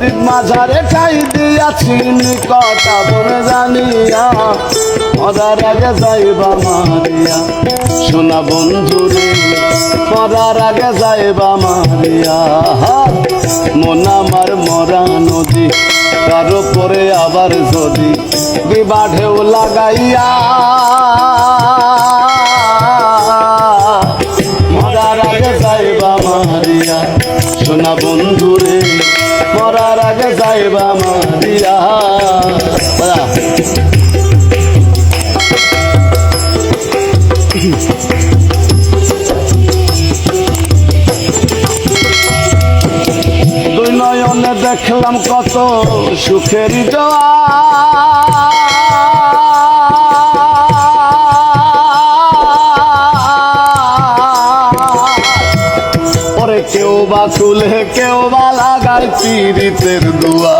হৃদ মাঝারে ঠাই দিয়াছি নিকট বনে জানিয়া মরার আগে যাইবা মারিয়া। সোনা বন্ধুরে মরার আগে যাইবা মারিয়া। মন আমার মরা নদী, তার পরে আবার যদি বিবা ঢেউ লাগাইয়া। মরার আগে যাইবা মারিয়া, সোনা বন্ধুরে মরার আগে যাইবা মারিয়া। দুই নয়নে দেখলাম কত সুখের পরে তুলে কেউ বা লাগায় পীড়িতের দুয়া।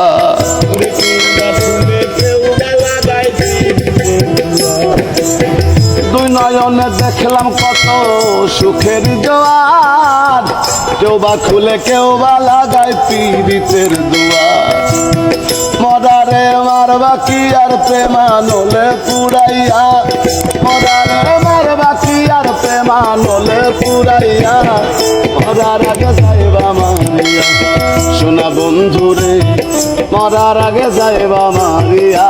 দুই নয়নে দেখলাম কত সুখের জোয়ার। কেউ বা খুলে, কেউ বা লাগায় পীড়িতের দুয়ার মরারে মারবা কি আর প্রেমানলে পুরাইয়া। মরারে মারবা কি আর প্রেমানলে পুরাইয়া। যাইবা মারিয়া। সোনা বন্ধুরে মরার আগে যাইবা মারিয়া।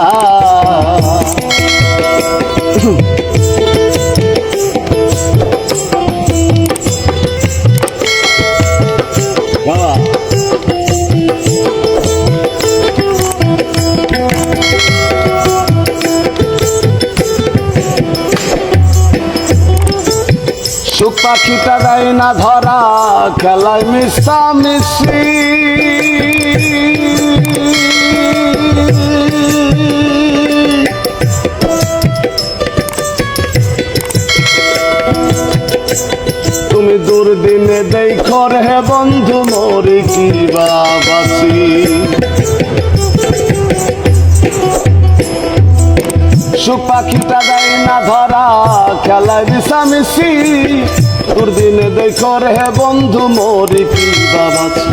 পাখিটা দেয় না ধরা, খেলায় মিশা মিশি। তুমি দুর্দিনে দেখো রে বন্ধু, মরি কি বাবাসি সুখ পাখিটা দেয় না ধরা, খেলায় মিশামিশি দুর্দিনে দেখো রে বন্ধু, মরি বাবাছি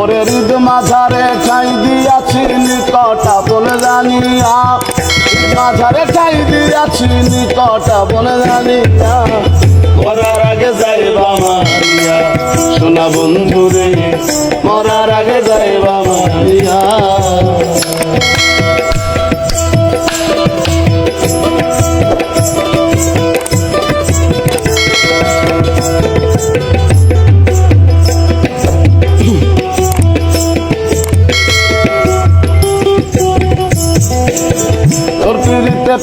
ওরে হৃদ মাঝারে ঠাই দিয়াছি নিকটা বলে জানিয়া। মাঝারে ঠাই দিয়াছি নিকটা বলে জানিয়া। মরার আগে যাইবা মারিয়া। সোনা বন্ধু রে মরার আগে যাইবা মারিয়া।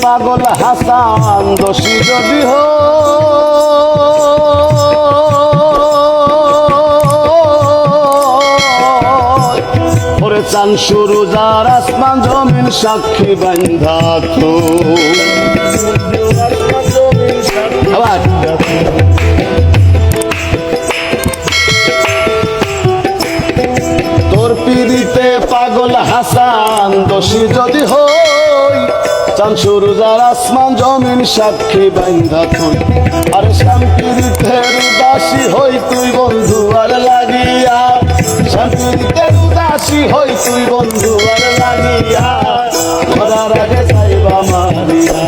পাগল হাসান, দোষী যদি হো ওরে চান শুরু যার আসমান, জমিন সাক্ষী বান্ধা তো। আবার। পাগল হাসান, দোষী যদি হই চান শুরু যার আসমান, জমিন সাক্ষী বান্ধা তুই। আর শান্তির উদাসী হই তুই বন্ধু, আর লাগিয়া। শান্তির উদাসী হই তুই বন্ধু, আর লাগিয়া। মরার আগে যাইবা মারিয়া।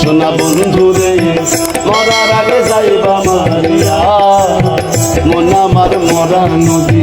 সোনা বন্ধু রে, মরার আগে যাইবা মারিয়া। মন আমার মরা নদী